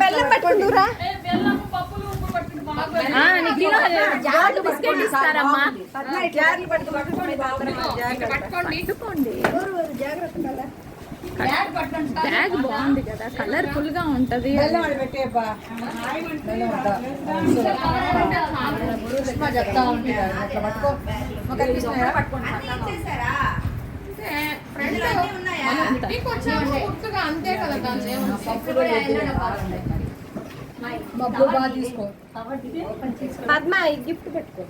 బెల్లం పట్టుకుంటురా బిస్కెట్ ఇస్తారమ్మా. బ్యాగ్ బాగుంది కదా కలర్ఫుల్గా ఉంటది చెప్తా అంతే కదా మబ్బు బాగా తీసుకో పద్మ ఈ గిఫ్ట్ పెట్టుకో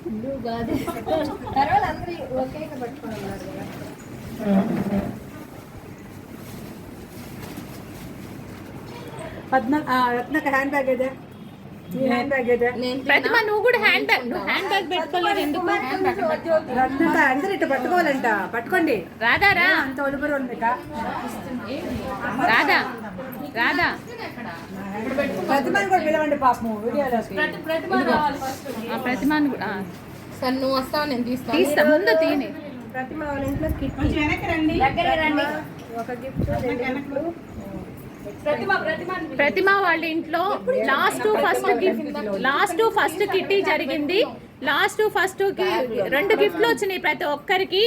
తర్వాత అందరూ ఒకే పట్టుకోవాలి పద్మ రత్నక హ్యాండ్ బ్యాగ్ ఏదే? ప్రతిమ నువ్వు కూడా హ్యాండ్ బ్యాగ్ నువ్వు హ్యాండ్ బ్యాగ్ పెట్టుకోలేదు ఎందుకు? రత్నక అందరూ ఇట్లా పట్టుకోవాలంట. పట్టుకోండి. రాధారా అంత ఉంది రాధా రాధా. ప్రతిమని కూడా పిలవండి పాపము వీడియోలో ఆ ప్రతిమాను కూడా ఆ, సరే నువ్వు వస్తావు? నేను తీస్తాను తీస్తా ముందు తీని ప్రతిమ వాళ్ళ ఇంట్లో కిట్ దగ్గర రండి. ఒక గిఫ్ట్ రెండు గిఫ్ట్లు. ప్రతిమ వాళ్ళ ఇంట్లో last first gift last first kitty జరిగింది. లాస్ట్ ఫస్ట్కి రెండు గిఫ్ట్లు వచ్చినాయి ప్రతి ఒక్కరికి.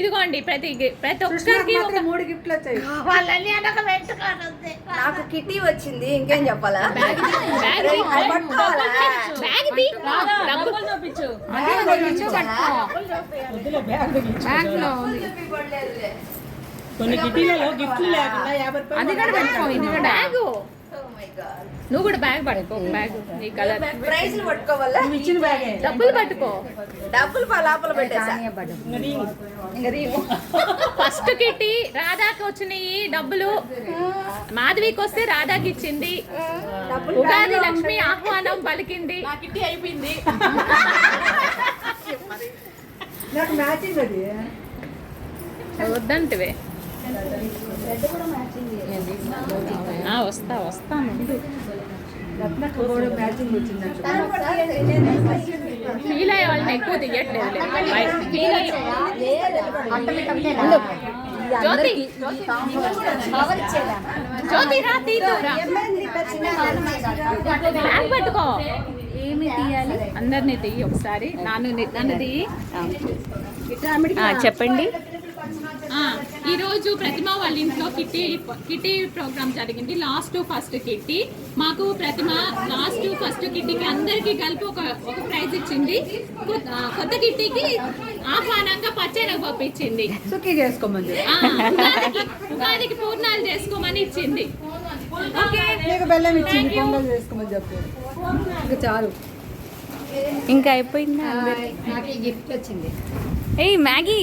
ఇదిగోండి ప్రతి ప్రతి ఒక్కరికి మూడు గిఫ్ట్లు వచ్చాయి. నాకు కిటీ వచ్చింది ఇంకేం చెప్పాలా? బ్యాగ్ తీ. బ్యాగ్ కొన్ని కిటీలలో గిఫ్ట్లు లేకుండా యాభై రూపాయలు అది కూడా పెట్టుకో ఇది కూడా బ్యాగ్. నువ్వు కూడా బ్యాగ్ పట్టుకో బ్యాగ్ నీ కలర్ ప్రైజ్లు పట్టుకోవాలా? నువ్వు ఇచ్చిన బ్యాగే. డబ్బులు పట్టుకో. డబ్బులు లోపల పెట్టేసా? ఫస్ట్ కిట్టి రాధాకి వచ్చినాయి డబ్బులు. మాధవికి వస్తే రాధాకి ఇచ్చింది. ఉగాది లక్ష్మి ఆహ్వానం పలికింది. అయిపోయింది. నాకు మ్యాచింగ్ అది. వద్దంటివే. వస్తా వస్తాను ఫీల్ అయ్యే వాళ్ళని ఎక్కువ తీయట్లేదు జ్యోతి జ్యోతి రా బ్యాగ్ పట్టుకో ఏమి తీయాలి? అందరినీ తీయి ఒకసారి. నాను నన్ను తీయి. చెప్పండి. ఈరోజు ప్రతిమ వాళ్ళ ఇంట్లో కిట్టి కిట్టి ప్రోగ్రామ్ జరిగింది. Last first kitty. మాకు ప్రతిమ లాస్ట్ ఫస్ట్ కిట్టికి అందరికీ కలిపి ఒక ఒక ప్రైజ్ ఇచ్చింది. కొత్త కిట్టికి ఆహ్వానంగా పచ్చడి పంపించింది. ఆ, ఉగాదికి పూర్ణాలు చేసుకోమని ఇచ్చింది. ఓకే. నీకు బెల్లం ఇచ్చింది పొంగల్ చేసుకోమని చెప్పు. ఇంకా చాలు. ఇంకా అయిపోయిందా? నాకు గిఫ్ట్ వచ్చింది. ఏయ్ మ్యాగీ.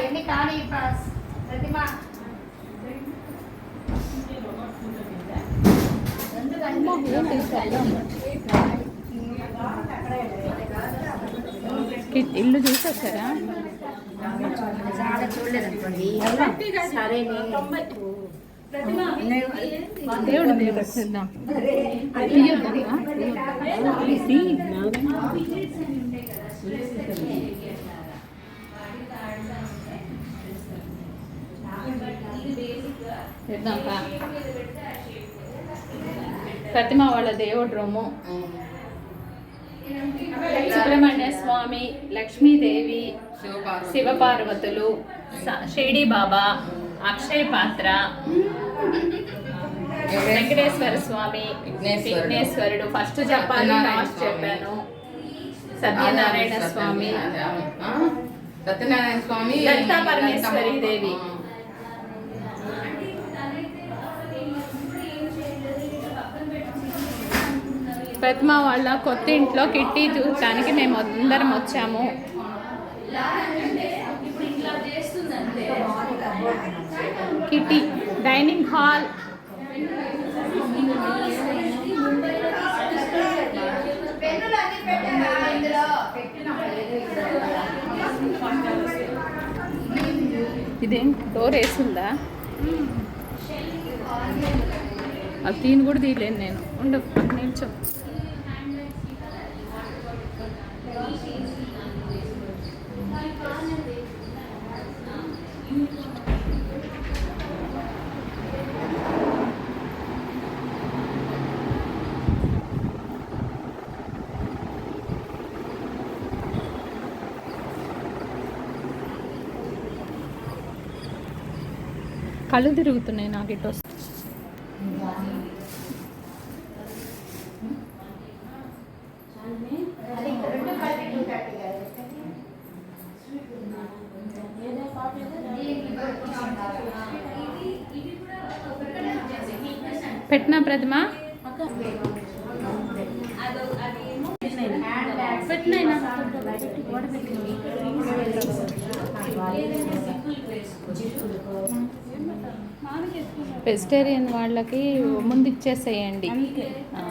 ఎన్ని కానీ ప్రతిమ కి- ఇల్లు చూసి వచ్చారా దేవుడు దేవుడు చేద్దాంపా ప్రతిమ వాళ్ళ దేవుడు రూము సుబ్రహ్మణ్య స్వామి లక్ష్మీదేవి శివపార్వతులు షిరిడి బాబా అక్షయ్ పాత్ర వెంకటేశ్వర స్వామి విఘ్నేశ్వరుడు. ఫస్ట్ చెప్పాలి లాస్ట్ చెప్పాను. సత్యనారాయణ స్వామి. సత్యనారాయణ స్వామి. లలితా పరమేశ్వరి. దేవి. ప్రతిమ వాళ్ళ కొత్త ఇంట్లో కిట్టి చూడటానికి మేము అందరం వచ్చాము. Kitty dining hall. ఇదేం డోర్ వేసిందా? అది తీని కూడా తీయలేను నేను. ఉండదు నేను చెప్పు కళ్ళు తిరుగుతున్నాయి నాకు ఇటు వస్తే. పెట్టిన ప్రతిమ? వెజిటేరియన్ వాళ్ళకి ముందు ఇచ్చేసేయండి ఆ.